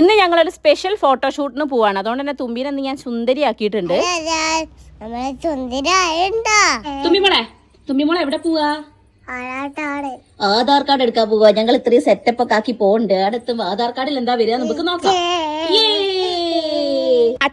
ഇന്ന് ഞങ്ങളൊരു സ്പെഷ്യൽ ഫോട്ടോഷൂട്ടിന് പോവാണ്. അതുകൊണ്ട് തന്നെ തുമ്പിനെ ഇന്ന് ഞാൻ സുന്ദരിയാക്കിയിട്ടുണ്ട്. ആക്കിയിട്ടുണ്ട് സുന്ദരായുണ്ടോ തുമ്പിമോളെ തുമ്പിമോളെ എവിടെ പോവാ? ആധാർ കാർഡ്. എടുക്കാൻ പോവാ. ഞങ്ങൾ ഇത്രയും സെറ്റപ്പ് ഒക്കെ ആക്കി പോണ്ട് അടുത്ത് ആധാർ കാർഡിൽ എന്താ വരിക? നമുക്ക് നോക്കാം.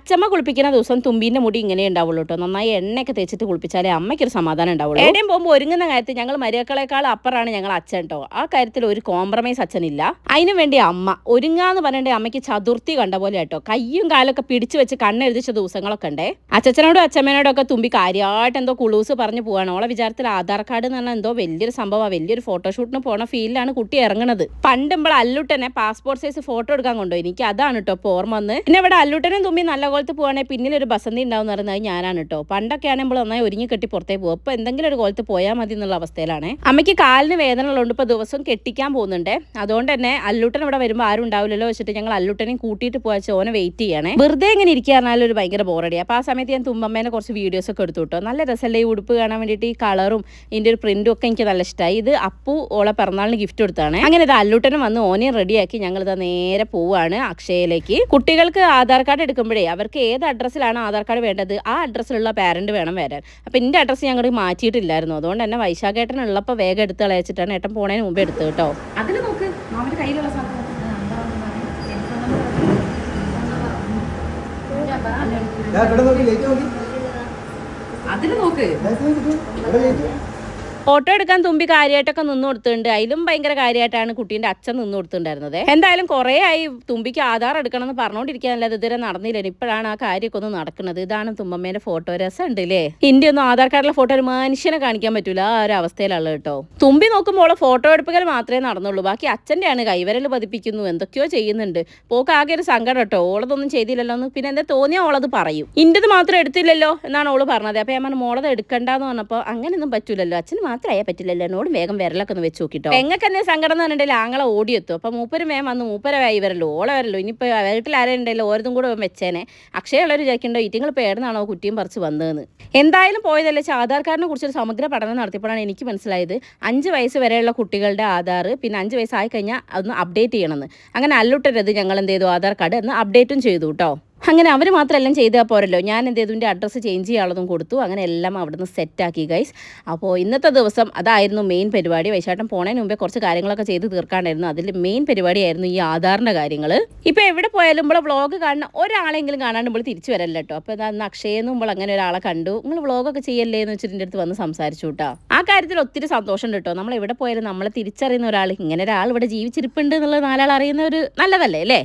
അച്ചമ്മ കുളിപ്പിക്കുന്ന ദിവസം തുമ്പീന്റെ മുടി ഇങ്ങനെ ഉണ്ടാവുള്ളൂ കേട്ടോ നന്നായി എണ്ണയൊക്കെ തേച്ചിട്ട് കുളിപ്പിച്ചാലേ അമ്മയ്ക്കൊരു സമാധാനം ഉണ്ടാവുള്ളൂ. എവിടെയും പോകുമ്പോൾ ഒരുങ്ങുന്ന കാര്യത്തിൽ ഞങ്ങൾ മരിയക്കളെക്കാൾ അപ്പറാണ് ഞങ്ങൾ അച്ഛൻ കേട്ടോ ആ കാര്യത്തിൽ ഒരു കോംപ്രമൈസ് അച്ഛനില്ല. അതിനു വേണ്ടി അമ്മ ഒരുങ്ങാന്ന് പറഞ്ഞിട്ട് അമ്മയ്ക്ക് ചതുർത്ഥി കണ്ട പോലെ കേട്ടോ കയ്യും കാലൊക്കെ പിടിച്ചു വെച്ച് കണ്ണെഴുതിച്ച ദിവസങ്ങളൊക്കെ ഉണ്ടേ. അച്ഛനോടും അച്ഛമ്മേനോടും ഒക്കെ തുമ്പി കാര്യമായിട്ട് എന്തോ കുളൂസ് പറഞ്ഞു പോവാണ്. ഓളെ വിചാരത്തിൽ ആധാർ കാർഡ് എന്ന് പറഞ്ഞാൽ എന്തോ വലിയൊരു സംഭവമാണ് വലിയൊരു ഫോട്ടോഷൂട്ടിന് പോണ ഫീലിലാണ് കുട്ടി ഇറങ്ങുന്നത് പണ്ട് ഇപ്പോൾ അല്ലുട്ടനെ പാസ്പോർട്ട് സൈസ് ഫോട്ടോ എടുക്കാൻ കൊണ്ടുപോയി. എനിക്ക് അതാണ് കേട്ടോ ഓർമ്മ വന്ന്. പിന്നെ ഇവിടെ അല്ലുട്ടനും തുമ്പി നല്ല കോലത്ത് പോവാണെങ്കിൽ പിന്നിലൊരു ബസന്തി ഉണ്ടാവും എന്ന് പറയുന്നത് ഞാനാണ് കേട്ടോ. പണ്ടൊക്കെ ആണെങ്കിൽ നന്നായി ഒരുങ്ങി കെട്ടി പുറത്തേ പോകും. അപ്പോൾ എന്തെങ്കിലും ഒരു കോലത്ത് പോയാൽ മതി എന്നുള്ള അവസ്ഥയിലാണ്. അമ്മയ്ക്ക് കാലിന് വേദന ഉള്ളതുകൊണ്ട് ഇപ്പോൾ ദിവസം കെട്ടിക്കാൻ പോകുന്നുണ്ട്. അതുകൊണ്ട് തന്നെ അല്ലൂട്ടൻ ഇവിടെ വരുമ്പോൾ ആരും ഉണ്ടാവില്ലല്ലോ വെച്ചിട്ട് ഞങ്ങൾ അല്ലൂട്ടനെയും കൂട്ടിയിട്ട് പോയാൽ ഓനെ വെയിറ്റ് ചെയ്യണേ. വെറുതെ ഇങ്ങനെ ഇരിക്കാറിനാലും ഒരു ഭയങ്കര ബോറടി അപ്പോൾ ആ സമയത്ത് ഞാൻ തുമ്പമ്മേനെ കുറച്ച് വീഡിയോസ് ഒക്കെ എടുത്തു നല്ല രസമല്ലേ ഈ ഉടുപ്പ് കാണാൻ വേണ്ടിയിട്ട് ഈ കളറും ഇതിന്റെ ഒരു പ്രിന്റും ഒക്കെ എനിക്ക് നല്ല ഇഷ്ടമായി ഇത് അപ്പു ഓളെ പിറന്നാളിന് ഗിഫ്റ്റ് കൊടുത്താണ്. അങ്ങനെ ഇത് അല്ലൂട്ടനും വന്ന് ഓനെയും റെഡിയാക്കി ഞങ്ങൾ ഇതാ നേരെ പോവാണ് അക്ഷയയിലേക്ക്. കുട്ടികൾക്ക് ആധാർ കാർഡ് എടുക്കുമ്പോഴേ അവർക്ക് ഏത് അഡ്രസ്സിലാണ് ആധാർ കാർഡ് വേണ്ടത്? ആ അഡ്രസ്സിലുള്ള പാരന്റ് വേണം വരാൻ. അപ്പം എന്റെ അഡ്രസ്സ് ഞങ്ങൾ മാറ്റിയിട്ടില്ലായിരുന്നു. അതുകൊണ്ട് തന്നെ വൈശാഖേട്ടൻ ഉള്ളപ്പോൾ വേഗം എടുത്ത് കളയച്ചിട്ടാണ് ഏട്ടൻ പോണതിന് മുമ്പ് എടുത്ത് കേട്ടോ. അതിൽ നോക്ക്. കയ്യിലുള്ള ലേറ്റ് നോക്കി. അതിൽ നോക്ക് ഫോട്ടോ എടുക്കാൻ തുമ്പി കാര്യമായിട്ടൊക്കെ നിന്ന് കൊടുത്തിട്ടുണ്ട്. അതിലും ഭയങ്കര കാര്യമായിട്ടാണ് കുട്ടീന്റെ അച്ഛൻ നിന്ന് കൊടുത്തിട്ടുണ്ടായിരുന്നത്. എന്തായാലും കുറേ ആയി തുമ്പിക്ക് ആധാർ എടുക്കണം എന്ന് പറഞ്ഞുകൊണ്ടിരിക്കാനല്ലാതെ ഇതുവരെ നടന്നില്ല. ഇപ്പോഴാണ് ആ കാര്യമൊക്കെ ഒന്ന് നടക്കുന്നത്. ഇതാണ് തുമ്പമ്മേന്റെ ഫോട്ടോ രസം ഉണ്ട് അല്ലേ ഇന്ത്യ ഒന്നും ആധാർ കാർഡിലെ ഫോട്ടോ ഒരു മനുഷ്യനെ കാണിക്കാൻ പറ്റൂല. ആ ഒരു അവസ്ഥയിലുള്ള കേട്ടോ. തുമ്പി നോക്കുമ്പോൾ ഫോട്ടോ എടുപ്പുകൾ മാത്രമേ നടന്നുള്ളൂ. ബാക്കി അച്ഛന്റെയാണ് കൈവരൽ പതിപ്പിക്കുന്നു. എന്തൊക്കെയോ ചെയ്യുന്നുണ്ട്. പോക്ക് ആകെ ഒരു സങ്കടം കേട്ടോ. ഓളതൊന്നും ചെയ്തില്ലല്ലോ എന്ന് പിന്നെ എന്താ തോന്നിയാൽ ഓളത് പറയും. ഇന്റത് മാത്രം എടുത്തില്ലല്ലോ എന്നാണ് ഓൾ പറഞ്ഞത്. അപ്പോൾ ഞാൻ മോളത് എടുക്കണ്ടെന്ന് പറഞ്ഞപ്പോൾ അങ്ങനെയൊന്നും പറ്റൂലല്ലോ. അച്ഛന് മാത്രമായാൽ പറ്റില്ലല്ലോ. എന്നോട് വേഗം വിരലൊക്കെ ഒന്ന് വെച്ച് നോക്കിട്ടോ. എങ്ങൾക്ക് തന്നെ സങ്കടം എന്ന് പറഞ്ഞിട്ടുണ്ടെങ്കിൽ ആങ്ങളെ ഓടിയെത്തും. അപ്പോൾ മൂപ്പരും വേഗം വന്ന് മൂപ്പര വായി വരല്ലോ. ഓളെ വരല്ലോ. ഇനിയിപ്പോൾ വീട്ടിൽ ആരും ഉണ്ടല്ലോ ഓരോ കൂടെ വെച്ചേനെ. അക്ഷയുള്ളവർ വിചാരിക്കണ്ടോ ഇറ്റിങ്ങൾ പേടുന്നാണോ കുട്ടിയും പറിച്ച് വന്നതെന്ന്? എന്തായാലും പോയതല്ലേ. ആധാർ കാർഡിനെ കുറിച്ചൊരു സമഗ്ര പഠനം നടത്തിയപ്പോഴാണ് എനിക്ക് മനസ്സിലായത്. അഞ്ച് വയസ്സ് വരെയുള്ള കുട്ടികളുടെ ആധാർ പിന്നെ അഞ്ച് വയസ്സായി കഴിഞ്ഞാൽ അതൊന്ന് അപ്ഡേറ്റ് ചെയ്യണമെന്ന്. അങ്ങനെ അല്ലുട്ടരുത് ഞങ്ങൾ എന്ത് ചെയ്തു? ആധാർ കാർഡ് എന്ന് അപ്ഡേറ്റും ചെയ്തു കേട്ടോ. അങ്ങനെ അവർ മാത്രമെല്ലാം ചെയ്താൽ പോരല്ലോ. ഞാൻ എന്ത് ചെയ്തു? അഡ്രസ്സ് ചേഞ്ച് ചെയ്യാനുള്ളതും കൊടുത്തു. അങ്ങനെ എല്ലാം അവിടുന്ന് സെറ്റാക്കി ഗൈസ് അപ്പോൾ ഇന്നത്തെ ദിവസം അതായിരുന്നു മെയിൻ പരിപാടി. വൈശാട്ടം പോണതിന് മുമ്പേ കുറച്ച് കാര്യങ്ങളൊക്കെ ചെയ്ത് തീർക്കാണ്ടായിരുന്നു. അതിൽ മെയിൻ പരിപാടിയായിരുന്നു ഈ ആധാറിന്റെ കാര്യങ്ങൾ ഇപ്പോൾ എവിടെ പോയാലും ഇവിടെ വ്ളോഗ് കാണുന്ന ഒരാളെങ്കിലും കാണാണ്ട് നമ്മൾ തിരിച്ചു വരല്ലോ കേട്ടോ. അപ്പോൾ അന്ന് അക്ഷയെന്ന് നമ്മൾ അങ്ങനെ ഒരാളെ കണ്ടു. നിങ്ങൾ വ്ളോഗൊക്കെ ചെയ്യല്ലേ എന്ന് വെച്ചിട്ട് എന്റെ അടുത്ത് വന്ന് സംസാരിച്ചു കേട്ടോ. ആ കാര്യത്തിൽ ഒത്തിരി സന്തോഷമുണ്ട് കേട്ടോ. നമ്മൾ എവിടെ പോയാലും നമ്മളെ തിരിച്ചറിയുന്ന ഒരാൾ ഇങ്ങനെ ഒരാൾ ഇവിടെ ജീവിച്ചിരിപ്പുണ്ട് എന്നുള്ളത് നാലാൾ അറിയുന്ന ഒരു നല്ലതല്ലേ അല്ലേ?